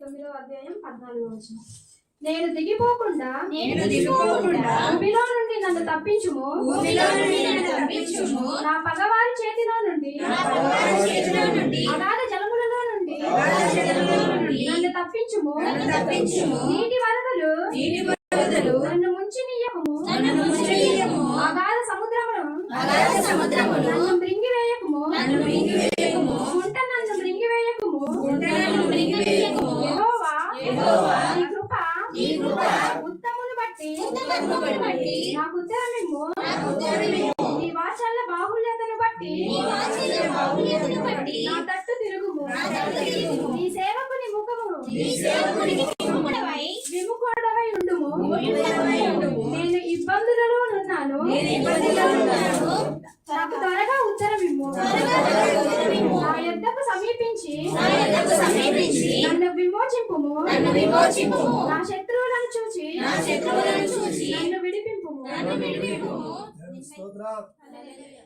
తొమ్మిదవ అధ్యాయం పద్నాలుగో వచనం. నేను దిగిపోకుండా నేను దిగిపోకుండా భూమిలో నుండి నన్ను తప్పించుము. భూమిలో నుండి నన్ను తప్పించుము. నా పగవారి చేతిలో నుండి నా భగవాన్ చేతిలో నుండి అగాధ జలములలో నుండి అగాధ జలములలో నుండి నన్ను తప్పించుము. నన్ను తప్పించుము. నీటి వరదలు నీటి వరదలు నన్ను ముంచి నీయకము నన్ను ముంచెయ్యము అగాధ సముద్రమును అగాధ సముద్రమును ఉత్తమును బట్టి నాకు. నీ వాచల్ల బాహుల్యతను బట్టి నీ తట్టు తిరుగుము. నా సేవకుని ముఖము విముఖుడవై ఉండుము. నేను ఇబ్బందులలో ఉన్నాను. నాకు త్వరగా. నా యొద్దకు సమీపించి నన్ను నన్ను విమోచింపుము. నా శత్రువులను చూచి నా శత్రువులను చూచి నన్ను విడిపింపుము నన్ను విడిపింపుము. స్తోత్రం హల్లెలూయా.